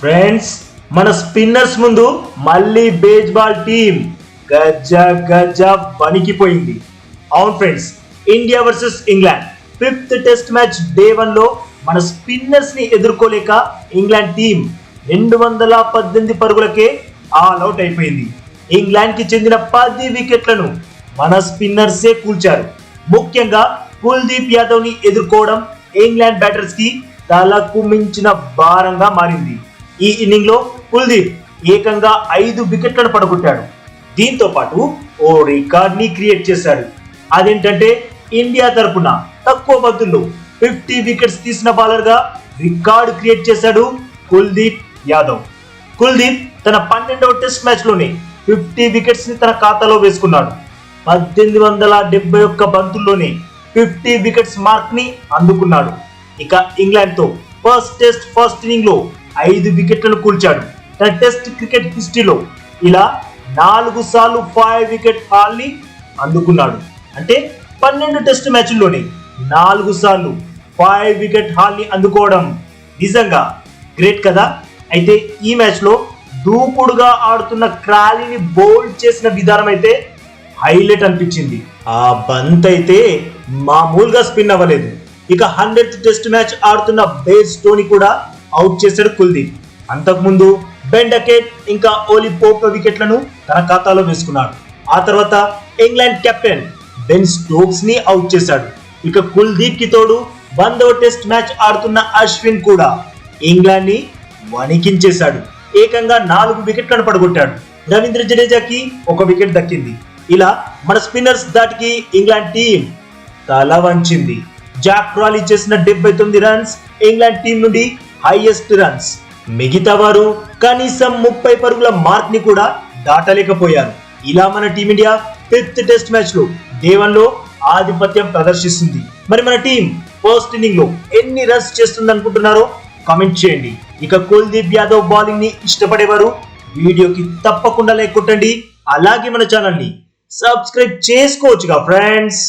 Friends మన spinners ముందు మళ్ళీ బేస్బాల్ టీం గజ గజ వణికిపోయింది. అవును friends India versus England fifth test match day వన్లో మన స్పిన్నర్స్ని ఎదుర్కోలేక ఇంగ్లాండ్ టీం రెండు వందల పద్దెనిమిది పరుగులకే ఆల్ అవుట్ అయిపోయింది. ఇంగ్లాండ్కి చెందిన పది వికెట్లను మన స్పిన్నర్సే కూల్చారు. ముఖ్యంగా కుల్దీప్ యాదవ్ని ఎదుర్కోవడం ఇంగ్లాండ్ బ్యాటర్స్కి తలకు మించిన భారంగా మారింది. ఈ ఇన్నింగ్లో కుల్దీప్ ఏకంగా ఐదు వికెట్లను పడగొట్టాడు. దీంతో పాటు ఓ రికార్డ్ని క్రియేట్ చేశాడు. అదేంటంటే ఇండియా తరపున తక్కువ బంతుల్లో ఫిఫ్టీ వికెట్స్ తీసిన బౌలర్గా రికార్డు క్రియేట్ చేశాడు కుల్దీప్ యాదవ్. కుల్దీప్ తన పన్నెండవ టెస్ట్ మ్యాచ్లోనే ఫిఫ్టీ వికెట్స్ని తన ఖాతాలో వేసుకున్నాడు. పద్దెనిమిది వందల డెబ్బై ఒక్క బంతుల్లోనే ఫిఫ్టీ వికెట్స్ మార్క్ని అందుకున్నాడు. ఇక ఇంగ్లాండ్తో ఫస్ట్ టెస్ట్ ఫస్ట్ ఇన్నింగ్లో ఐదు వికెట్లను కూల్చాడు. తన టెస్ట్ క్రికెట్ హిస్టరీలో ఇలా నాలుగు సార్లు ఫైవ్ వికెట్ హాల్ని అందుకున్నాడు. అంటే పన్నెండు టెస్ట్ మ్యాచ్ల్లోనే నాలుగు సార్లు ఫైవ్ వికెట్ హాల్ని అందుకోవడం నిజంగా గ్రేట్ కదా? అయితే ఈ మ్యాచ్లో దూకుడుగా ఆడుతున్న క్రాలీని బౌల్డ్ చేసిన విధానం అయితే హైలైట్ అనిపించింది. ఆ బంత్ అయితే మామూలుగా స్పిన్ అవ్వలేదు. ఇక హండ్రెడ్ టెస్ట్ మ్యాచ్ ఆడుతున్న బేస్ టోని కూడా అవుట్ చేశాడు కుల్దీప్. అంతకుముందు బెండకేట్ ఇంకా ఓలీ పోప్ వికెట్లను తన ఖాతాలో వేసుకున్నాడు. ఆ తర్వాత ఇంగ్లాండ్ కెప్టెన్ బెన్ స్టోక్స్ని అవుట్ చేశాడు. ఇక కుల్దీప్కి తోడు వందో టెస్ట్ మ్యాచ్ ఆడుతున్న అశ్విన్ కూడా ఇంగ్లాండ్ని వణికించేశాడు. ఏకంగా నాలుగు వికెట్లను పడగొట్టాడు. రవీంద్ర జడేజాకి ఒక వికెట్ దక్కింది. ఇలా మన స్పిన్నర్స్ దాటికి ఇంగ్లాండ్ టీం తల వంచింది. జాక్ క్రాలీ చేసిన డెబ్బై తొమ్మిది రన్స్ ఇంగ్లాండ్ టీం నుండి హైయెస్ట్ రన్స్ మిగతా వారు కనీసం ముప్పై పరుగుల మార్క్ని కూడా దాటలేకపోయారు. ఇలా మన టీమిండియా ఫిఫ్త్ టెస్ట్ మ్యాచ్లో డే లో ఆధిపత్యం ప్రదర్శిస్తుంది. మరి మన టీం ఫస్ట్ ఇన్నింగ్లో ఎన్ని రన్స్ చేస్తుంది అనుకుంటున్నారో కామెంట్ చేయండి. ఇక కుల్దీప్ యాదవ్ బౌలింగ్ని ఇష్టపడేవారు వీడియోకి తప్పకుండా లైక్ కొట్టండి. అలాగే మన ఛానల్ని సబ్స్క్రైబ్ చేసుకోవచ్చుగా ఫ్రెండ్స్